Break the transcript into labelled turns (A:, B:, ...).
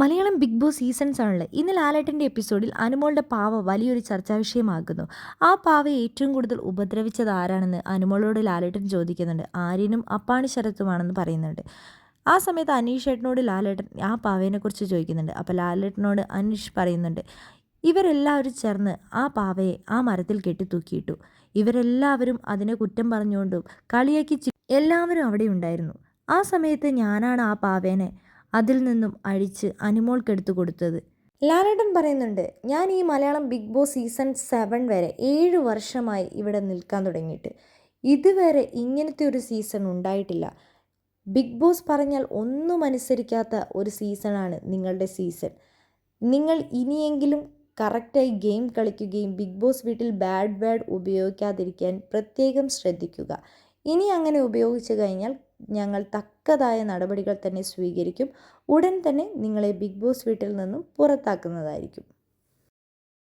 A: Malayalam Bigg boss seasons ആണല്ലേ. ഇന്ന് ലാലേട്ടന്റെ എപ്പിസോഡിൽ അനുമോളുടെ പാവ വലിയൊരു ചർച്ചാ വിഷയമാകുന്നു. ആ പാവയെ ഏറ്റവും കൂടുതൽ ഉപദ്രവിച്ചത് ആരാണെന്ന് അനുമോളോട് ലാലേട്ടൻ ചോദിക്കുന്നുണ്ട്. ആര്യനും അപ്പാണി ശരത്തുമാണെന്ന് പറയുന്നുണ്ട്. ആ സമയത്ത് അനീഷ് ഏട്ടനോട് ലാലേട്ടൻ ആ പാവേനെക്കുറിച്ച് ചോദിക്കുന്നുണ്ട്. അപ്പോൾ ലാലേട്ടനോട് അനീഷ് പറയുന്നുണ്ട് ഇവരെല്ലാവരും ചേർന്ന് ആ പാവയെ ആ മരത്തിൽ കെട്ടി തൂക്കിയിട്ടു ഇവരെല്ലാവരും അതിനെ കുറ്റം പറഞ്ഞുകൊണ്ടും കളിയാക്കി എല്ലാവരും അവിടെ ഉണ്ടായിരുന്നു. ആ സമയത്ത് ഞാനാണ് ആ പാവേനെ അതിൽ നിന്നും അഴിച്ച് അനുമോൾക്കെടുത്തു കൊടുത്തത്. ലാലേട്ടൻ പറയുന്നുണ്ട് ഞാൻ ഈ Malayalam Bigg Boss season seven വരെ ഏഴ് വർഷമായി ഇവിടെ നിൽക്കാൻ തുടങ്ങിയിട്ട്. ഇതുവരെ ഇങ്ങനത്തെ ഒരു സീസൺ ഉണ്ടായിട്ടില്ല. ബിഗ് ബോസ് പറഞ്ഞാൽ ഒന്നും അനുസരിക്കാത്ത ഒരു സീസണാണ് നിങ്ങളുടെ സീസൺ. നിങ്ങൾ ഇനിയെങ്കിലും കറക്റ്റായി ഗെയിം കളിക്കുകയും ബിഗ് ബോസ് വീട്ടിൽ ബാഡ് വേർഡ് ഉപയോഗിക്കാതിരിക്കാൻ പ്രത്യേകം ശ്രദ്ധിക്കുക. ഇനി അങ്ങനെ ഉപയോഗിച്ചു കഴിഞ്ഞാൽ ഞങ്ങൾ തക്കതായ നടപടികൾ തന്നെ സ്വീകരിക്കും. ഉടൻ തന്നെ നിങ്ങളെ ബിഗ് ബോസ് വീട്ടിൽ നിന്നും പുറത്താക്കുന്നതായിരിക്കും.